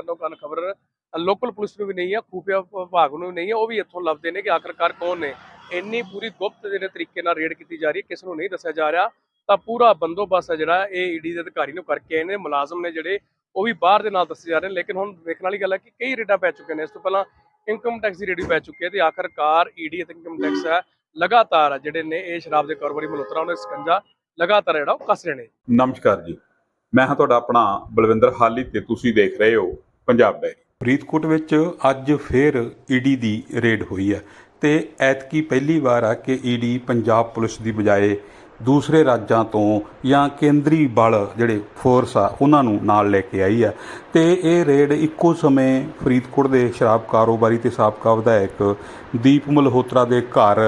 ਕੰਨੋ ਕੰਨ ਖਬਰ local police ਨੂੰ ਵੀ ਨਹੀਂ ਹੈ ਖੂਫੀਆ ਵਿਭਾਗ ਨੂੰ ਵੀ ਨਹੀਂ ਹੈ ਉਹ ਵੀ ਇੱਥੋਂ ਲੱਭਦੇ ਨੇ ਕਿ ਆਖਰਕਾਰ ਕੌਣ ਨੇ। ਇੰਨੀ ਪੂਰੀ ਗੁਪਤ ਜਿਹੜੇ ਤਰੀਕੇ ਨਾਲ ਰੇਡ ਕੀਤੀ ਜਾ ਰਹੀ ਹੈ, ਕਿਸ ਨੂੰ ਨਹੀਂ ਦੱਸਿਆ ਜਾ ਰਿਹਾ, ਤਾਂ ਪੂਰਾ ਬੰਦੋਬਸਤ ਹੈ ਜਿਹੜਾ, ਇਹ ਈਡੀ ਦੇ ਅਧਿਕਾਰੀ ਨੂੰ ਕਰਕੇ ਆਏ ਨੇ, ਮੁਲਾਜ਼ਮ ਨੇ ਜਿਹੜੇ, ਉਹ ਵੀ ਬਾਹਰ ਦੇ ਨਾਲ ਦੱਸੇ ਜਾ ਰਹੇ ਨੇ, ਲੇਕਿਨ ਹੁਣ ਵੇਖਣ ਵਾਲੀ ਗੱਲ ਹੈ ਕਿ ਕਈ ਰੇਡਾਂ ਪੈ ਚੁੱਕੇ ਨੇ, ਇਸ ਤੋਂ ਪਹਿਲਾਂ ਇਨਕਮ ਟੈਕਸ ਦੀ ਰੇਡ ਪੈ ਚੁੱਕੀ ਹੈ ਤੇ ਆਖਰਕਾਰ ਈਡੀ ਅਤੇ ਇਨਕਮ ਟੈਕਸ ਹੈ, ਲਗਾਤਾਰ ਜਿਹੜੇ ਨੇ, ਇਹ ਸ਼ਰਾਬ ਦੇ ਕਾਰੋਬਾਰੀ ਮਲਹੋਤਰਾ ਉਹਨਾਂ ਸਕੰਜਾ ਲਗਾਤਾਰ ਜਿਹੜਾ ਉਹ ਕੱਸ ਰਹੇ ਨੇ। ਨਮਸਕਾਰ ਜੀ, ਮੈਂ ਹਾਂ ਤੁਹਾਡਾ ਆਪਣਾ ਬਲਵਿੰਦਰ ਹਾਲੀ ਤੇ ਤੁਸੀਂ ਦੇਖ ਰਹੇ ਹੋ ਪੰਜਾਬ ਡਾਇਰੀ ਫਰੀਦਕੋਟ ਵਿੱਚ ਅੱਜ ਫੇਰ ਈਡੀ ਦੀ ਰੇਡ ਹੋਈ ਹੈ ਤੇ ਐਤਕੀ ਪਹਿਲੀ ਵਾਰ ਆ ਕਿ ਈਡੀ ਪੰਜਾਬ ਪੁਲਿਸ ਦੀ ਬਜਾਏ ਦੂਸਰੇ ਰਾਜਾਂ ਤੋਂ ਜਾਂ ਕੇਂਦਰੀ ਬਲ ਜਿਹੜੇ ਫੋਰਸ ਆ, ਉਹਨਾਂ ਨੂੰ ਨਾਲ ਲੈ ਕੇ ਆਈ ਆ। ਤੇ ਇਹ ਰੇਡ ਇੱਕੋ ਸਮੇਂ ਫਰੀਦਕੋਟ ਦੇ ਸ਼ਰਾਬ ਕਾਰੋਬਾਰੀ ਤੇ ਸਾਬਕਾ ਵਿਧਾਇਕ ਦੀਪ ਮਲਹੋਤਰਾ ਦੇ ਘਰ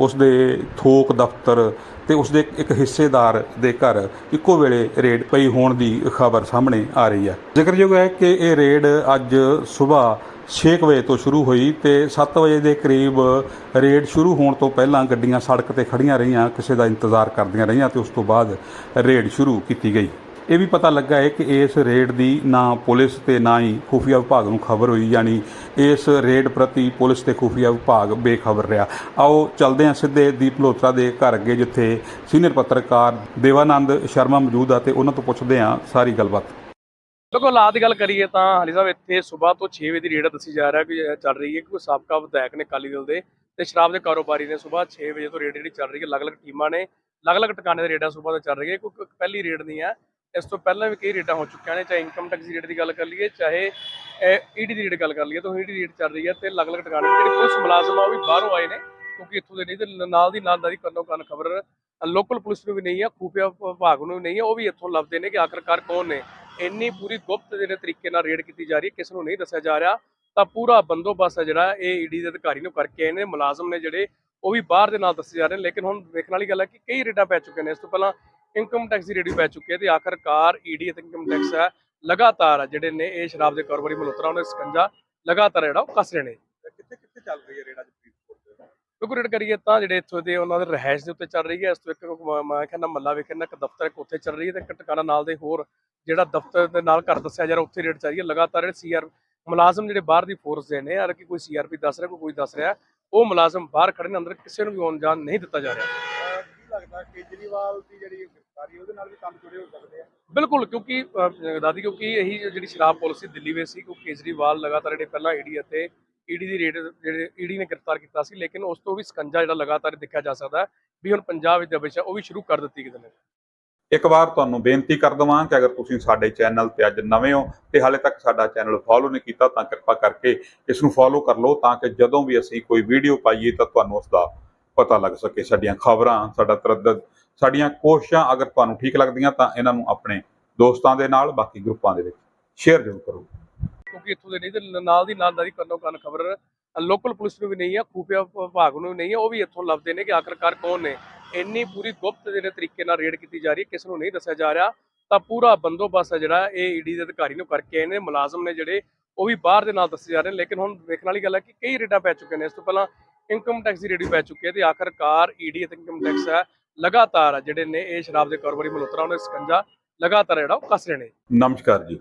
ਉਸ ਦੇ ਥੋਕ ਦਫ਼ਤਰ ਤੇ ਉਸ ਦੇ ਇੱਕ ਹਿੱਸੇਦਾਰ ਦੇ ਘਰ ਇੱਕੋ ਵੇਲੇ ਰੇਡ ਪਈ ਹੋਣ ਦੀ ਖਬਰ ਸਾਹਮਣੇ ਆ ਰਹੀ ਹੈ ਜ਼ਿਕਰਯੋਗ ਹੈ ਕਿ ਇਹ ਰੇਡ ਅੱਜ ਸਵੇਰ 6 ਵਜੇ ਤੋਂ ਸ਼ੁਰੂ ਹੋਈ ਤੇ 7 ਵਜੇ ਦੇ ਕਰੀਬ ਰੇਡ ਸ਼ੁਰੂ ਹੋਣ ਤੋਂ ਪਹਿਲਾਂ ਗੱਡੀਆਂ ਸੜਕ ਤੇ ਖੜੀਆਂ ਰਹੀਆਂ, ਕਿਸੇ ਦਾ ਇੰਤਜ਼ਾਰ ਕਰਦੀਆਂ ਰਹੀਆਂ ਤੇ ਉਸ ਤੋਂ ਬਾਅਦ ਰੇਡ ਸ਼ੁਰੂ ਕੀਤੀ ਗਈ। ਇਹ ਵੀ ਪਤਾ ਲੱਗਾ ਹੈ ਕਿ ਇਸ ਰੇਡ ਦੀ ਨਾ ਪੁਲਿਸ ਤੇ ਨਾ ਹੀ ਖੁਫੀਆ ਵਿਭਾਗ ਨੂੰ ਖਬਰ ਹੋਈ, ਯਾਨੀ ਇਸ ਰੇਡ ਪ੍ਰਤੀ ਪੁਲਿਸ ਤੇ ਖੁਫੀਆ ਵਿਭਾਗ ਬੇਖਬਰ ਰਿਹਾ। ਆਓ ਚੱਲਦੇ ਹਾਂ ਸਿੱਧੇ ਦੀਪ ਮਲਹੋਤਰਾ ਦੇ ਘਰ ਅੱਗੇ, ਜਿੱਥੇ ਸੀਨੀਅਰ ਪੱਤਰਕਾਰ ਦੇਵਾਨੰਦ ਸ਼ਰਮਾ ਮੌਜੂਦ ਆ ਤੇ ਉਹਨਾਂ ਤੋਂ ਪੁੱਛਦੇ ਹਾਂ ਸਾਰੀ ਗੱਲਬਾਤ। ਦੇਖੋ, ਹਾਲਾਤ ਦੀ ਗੱਲ ਕਰੀਏ ਤਾਂ ਹਾਲੀ ਸਾਹਿਬ ਇੱਥੇ ਸਵੇਰ ਤੋਂ 6 ਵਜੇ ਦੀ ਰੇਡ ਦੱਸੀ ਜਾ ਰਿਹਾ ਕਿ ਚੱਲ ਰਹੀ ਹੈ ਕਿ ਕੋਈ ਸਾਬਕਾ ਵਿਧਾਇਕ ਨੇ ਕਾਲੀ ਦਲ ਦੇ ਤੇ ਸ਼ਰਾਬ ਦੇ ਕਾਰੋਬਾਰੀ ਨੇ ਸਵੇਰ 6 ਵਜੇ ਤੋਂ ਰੇਡ ਜਿਹੜੀ ਚੱਲ ਰਹੀ ਹੈ, ਅਲੱਗ-ਅਲੱਗ ਟੀਮਾਂ ਨੇ, ਅਲੱਗ-ਅਲੱਗ ਟਿਕਾਣੇ ਦੇ ਰੇਡਾਂ ਸਵੇਰ ਤੋਂ ਚੱਲ ਰਹੀਆਂ ਕੋਈ ਕੋਈ ਪਹਿਲੀ ਰੇਡ ਨਹੀਂ ਹੈ। ਇਸ ਤੋਂ ਪਹਿਲਾਂ ਵੀ ਕਈ ਰੇਡਾਂ ਹੋ ਚੁੱਕੀਆਂ ਨੇ, ਚਾਹੇ ਇਨਕਮ ਟੈਕਸ ਦੀ ਰੇਡ ਦੀ ਗੱਲ ਕਰ ਲਈਏ, ਚਾਹੇ ਈਡੀ ਦੀ ਰੇਡ ਗੱਲ ਕਰ ਲਈਏ, ਤਾਂ ਈਡੀ ਦੀ ਰੇਡ ਚੱਲ ਰਹੀ ਹੈ ਤੇ ਅਲੱਗ-ਅਲੱਗ ਟਿਕਾਣੇ ਜਿਹੜੇ ਪੁਲਿਸ ਮੁਲਾਜ਼ਮ ਆ, ਉਹ ਵੀ ਬਾਹਰੋਂ ਆਏ ਨੇ, ਕਿਉਂਕਿ ਇੱਥੋਂ ਦੇ ਨਹੀਂ, ਤੇ ਨਾਲ ਦੀ ਨਾਲ ਦਾ ਦੀ ਕੰਨੋ ਕੰਨ ਖਬਰ ਲੋਕਲ ਪੁਲਿਸ ਨੂੰ ਵੀ ਨਹੀਂ ਆ, ਖੂਫੀਆ ਵਿਭਾਗ ਨੂੰ ਵੀ ਨਹੀਂ ਹੈ ਉਹ ਵੀ ਇੱਥੋਂ ਲੱਭਦੇ ਨੇ ਕਿ ਆਖਰਕਾਰ ਕੌਣ ਨੇ। ਇੰਨੀ ਪੂਰੀ ਗੁਪਤ ਜਿਹੜੇ ਤਰੀਕੇ ਨਾਲ ਰੇਡ ਕੀਤੀ ਜਾ ਰਹੀ ਹੈ ਕਿਸੇ ਨੂੰ ਨਹੀਂ ਦੱਸਿਆ ਜਾ ਰਿਹਾ ਤਾਂ ਪੂਰਾ ਬੰਦੋਬਸਤ ਹੈ ਜਿਹੜਾ ਇਹ ਈਡੀ ਦੇ ਅਧਿਕਾਰੀ ਨੂੰ ਕਰਕੇ ਆਏ ਨੇ ਮੁਲਾਜ਼ਮ ਨੇ ਜਿਹੜੇ ਉਹ ਵੀ ਬਾਹਰ ਦੇ ਨਾਲ ਦੱਸੇ ਜਾ ਰਹੇ ਨੇ ਲੇਕਿਨ ਹੁਣ ਵੇਖਣ ਵਾਲੀ ਗੱਲ ਹੈ ਕਿ ਕਈ ਰੇਟਾਂ ਪੈ ਚੁੱਕੇ ਨੇ ਇਸ ਤੋਂ ਪਹਿਲਾਂ ਇਨਕਮ ਟੈਕਸ ਦੀ ਰੇਡੀ ਪੈ ਚੁੱਕੀ ਹੈ ਤੇ ਆਖਰਕਾਰ ਈਡੀ ਅਤੇ ਇਨਕਮ ਟੈਕਸ ਹੈ ਲਗਾਤਾਰ ਜਿਹੜੇ ਨੇ ਇਹ ਸ਼ਰਾਬ ਦੇ ਕਾਰੋਬਾਰੀ ਮਲੋਤਰਾ ਉਹਨੇ ਸਕੰਜਾ ਲਗਾਤਾਰ ਜਿਹੜਾ ਉਹ ਕੱਸ ਰਹੇ ਨੇ। ਕਿੱਥੇ ਕਿੱਥੇ ਚੱਲ ਰਹੀ ਹੈ ਰੇਡ ਅੱਜ ਕਿਉਂਕਿ ਰੇਡ ਕਰੀਏ ਤਾਂ ਜਿਹੜੇ ਇੱਥੋਂ ਦੇ ਉਹਨਾਂ ਦੇ ਰਹਿائش ਦੇ ਉੱਤੇ ਚੱਲ ਰਹੀ ਹੈ ਇਸ ਤੋਂ ਇੱਕ ਮੈਂ ਕਹਿੰਦਾ ਮੱਲਾ ਵੇਖਣ ਇੱਕ ਦਫ਼ਤਰ ਇੱਕ ਉੱਥੇ ਚੱਲ ਰਹੀ ਹੈ ਤੇ ਇੱਕ ਨਾਲ ਦੇ ਹੋਰ ਜਿਹੜਾ ਦਫ਼ਤਰ ਦੇ ਨਾਲ ਘਰ ਦੱਸਿਆ ਜਾ ਰਿਹਾ ਉੱਥੇ ਰੇਡ ਚੱਲ ਰਹੀ ਹੈ। ਲਗਾਤਾਰ ਜਿਹੜੇ ਸੀਆਰ ਮੁਲਾਜ਼ਮ ਜਿਹੜੇ ਬਾਹਰ ਦੀ ਫੋਰਸ ਦੇ ਨੇ ਯਾਰ ਕਿ ਕੋਈ ਸੀਆਰਪੀ ਦੱਸ ਰਿਹਾ ਕੋਈ ਕੋਈ ਦੱਸ ਰਿਹਾ ਉਹ ਮੁਲਾਜ਼ਮ ਬਾਹਰ ਖੜੇ ਨੇ ਅੰਦਰ ਕਿਸੇ ਨੂੰ ਵੀ ਆਉਣ ਜਾਣ ਨਹੀਂ ਦਿੱਤਾ ਜਾ ਰਿਹਾ। ਕੀ ਲੱਗਦਾ ਕੇਜਰੀਵਾਲ ਦੀ ਜਿਹੜੀ ਗ੍ਰਿਫਤਾਰੀ ਉਹਦੇ ਨਾਲ ਵੀ ਕੰਮ ਜੁੜੇ ਹੋ ਸਕਦੇ ਆ? ਬਿਲਕੁਲ ਕਿਉਂਕਿ ਦਾਦੀ ਕਿਉਂਕਿ ਇਹੀ ਜਿਹੜੀ ਸ਼ਰਾਬ ਪਾਲਿਸੀ ਦਿੱਲੀ ਵਿੱਚ ਸੀ ਕਿਉਂਕਿ ਕੇਜਰੀਵਾਲ ਲਗਾਤਾਰ ਜਿਹੜੇ ਪਹਿਲਾਂ ਈਡੀ ਅਤੇ ਈਡੀ ਦੀ ਰੇਡ ਜਿਹੜੇ ਈਡੀ ਨੇ ਗ੍ਰਿਫਤਾਰ ਕੀਤਾ ਸੀ ਲੇਕਿਨ ਉਸ ਤੋਂ ਵੀ ਸਕੰਜਾ ਜਿਹੜਾ ਲਗਾਤਾਰ ਦੇਖਿਆ ਜਾ ਸਕਦਾ ਵੀ ਹੁਣ ਪੰਜਾਬ ਵਿੱਚ ਦਬਿਸ਼ ਉਹ ਵੀ ਸ਼ੁਰੂ ਕਰ ਦਿੱਤੀ ਕਿਤੇ ਨੇ ਇੱਕ ਵਾਰ ਤੁਹਾਨੂੰ ਬੇਨਤੀ ਕਰ ਦਵਾਂ ਕਿ ਅਗਰ ਤੁਸੀਂ ਸਾਡੇ ਚੈਨਲ ਤੇ ਅੱਜ ਨਵੇਂ ਹੋ ਤੇ ਹਾਲੇ ਤੱਕ ਸਾਡਾ ਚੈਨਲ ਫੋਲੋ ਨਹੀਂ ਕੀਤਾ ਤਾਂ ਕਿਰਪਾ ਕਰਕੇ ਇਸ ਨੂੰ ਫੋਲੋ ਕਰ ਲਓ ਤਾਂ ਕਿ ਜਦੋਂ ਵੀ ਅਸੀਂ ਕੋਈ ਵੀਡੀਓ ਪਾਈਏ ਤਾਂ ਤੁਹਾਨੂੰ ਉਸ ਦਾ ਪਤਾ ਲੱਗ ਸਕੇ। ਸਾਡੀਆਂ ਖਬਰਾਂ, ਸਾਡਾ ਤਰੱਦਦ, ਸਾਡੀਆਂ ਕੋਸ਼ਿਸ਼ਾਂ ਅਗਰ ਤੁਹਾਨੂੰ ਠੀਕ ਲੱਗਦੀਆਂ ਤਾਂ ਇਹਨਾਂ ਨੂੰ ਆਪਣੇ ਦੋਸਤਾਂ ਦੇ ਨਾਲ, ਬਾਕੀ ਗਰੁੱਪਾਂ ਦੇ ਵਿੱਚ ਸ਼ੇਅਰ ਜ਼ਰੂਰ ਕਰੋ। ਕਿਉਂਕਿ ਇੱਥੋਂ ਦੇ ਨਹੀਂ ਤੇ ਨਾਲ ਦੀ ਨਾਲ ਕੰਨੋ ਕੰਨ ਖਬਰ। ਲੋਕਲ ਪੁਲਿਸ ਨੂੰ ਵੀ ਨਹੀਂ ਹੈ ਖੂਫੀਆ ਵਿਭਾਗ ਨੂੰ ਵੀ ਨਹੀਂ ਹੈ ਉਹ ਵੀ ਇੱਥੋਂ ਲੱਭਦੇ ਨੇ ਕਿ ਆਖਰਕਾਰ ਕੌਣ ਨੇ। ਇੰਨੀ ਪੂਰੀ ਗੁਪਤ ਜਿਹੜੇ ਤਰੀਕੇ ਨਾਲ ਰੇਡ ਕੀਤੀ ਜਾ ਰਹੀ ਹੈ, ਕਿਸ ਨੂੰ ਨਹੀਂ ਦੱਸਿਆ ਜਾ ਰਿਹਾ, ਤਾਂ ਪੂਰਾ ਬੰਦੋਬਸਤ ਜਿਹੜਾ ਇਹ ਈਡੀ ਦੇ ਅਧਿਕਾਰੀ ਨੂੰ ਕਰਕੇ ਆਏ ਮੁਲਾਜ਼ਮ ਨੇ ਜਿਹੜੇ, ਉਹ ਵੀ ਬਾਹਰ ਦੇ ਨਾਲ ਦੱਸੇ ਜਾ ਰਹੇ ਨੇ, ਲੇਕਿਨ ਹੁਣ ਵੇਖਣ ਵਾਲੀ ਗੱਲ ਹੈ ਕਿ ਕਈ ਰੇਡਾਂ ਪੈ ਚੁੱਕੇ ਨੇ, ਇਸ ਤੋਂ ਪਹਿਲਾਂ ਇਨਕਮ ਟੈਕਸ ਦੀ ਰੇਡ ਪੈ ਚੁੱਕੀ ਹੈ ਤੇ ਆਖਰਕਾਰ ਈਡੀ ਅਤੇ ਇਨਕਮ ਟੈਕਸ ਹੈ, ਲਗਾਤਾਰ ਜਿਹੜੇ ਨੇ ਇਹ ਸ਼ਰਾਬ ਦੇ ਕਾਰੋਬਾਰੀ ਮਲਹੋਤਰਾ ਉਹਨਾਂ ਸਕੰਜਾ, ਲਗਾਤਾਰ ਜਿਹੜਾ ਉਹ ਕੱਸ ਰਹੇ ਨੇ। ਨਮਸਕਾਰ ਜੀ।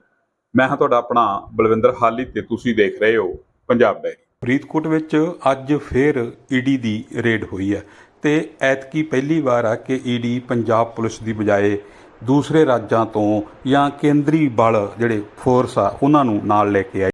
ਮੈਂ ਹਾਂ ਤੁਹਾਡਾ ਆਪਣਾ ਬਲਵਿੰਦਰ ਹਾਲੀ ਤੇ ਤੁਸੀਂ ਦੇਖ ਰਹੇ ਹੋ ਪੰਜਾਬ ਡਾਇਰੀ ਫਰੀਦਕੋਟ ਵਿੱਚ ਅੱਜ ਫੇਰ ਈਡੀ ਦੀ ਰੇਡ ਹੋਈ ਹੈ। ਤੇ ਐਤਕੀ ਪਹਿਲੀ ਵਾਰ ਆ ਕਿ ਈਡੀ ਪੰਜਾਬ ਪੁਲਿਸ ਦੀ ਬਜਾਏ ਦੂਸਰੇ ਰਾਜਾਂ ਤੋਂ ਜਾਂ ਕੇਂਦਰੀ ਬਲ ਜਿਹੜੇ ਫੋਰਸ ਆ, ਉਹਨਾਂ ਨੂੰ ਨਾਲ ਲੈ ਕੇ ਆਈ।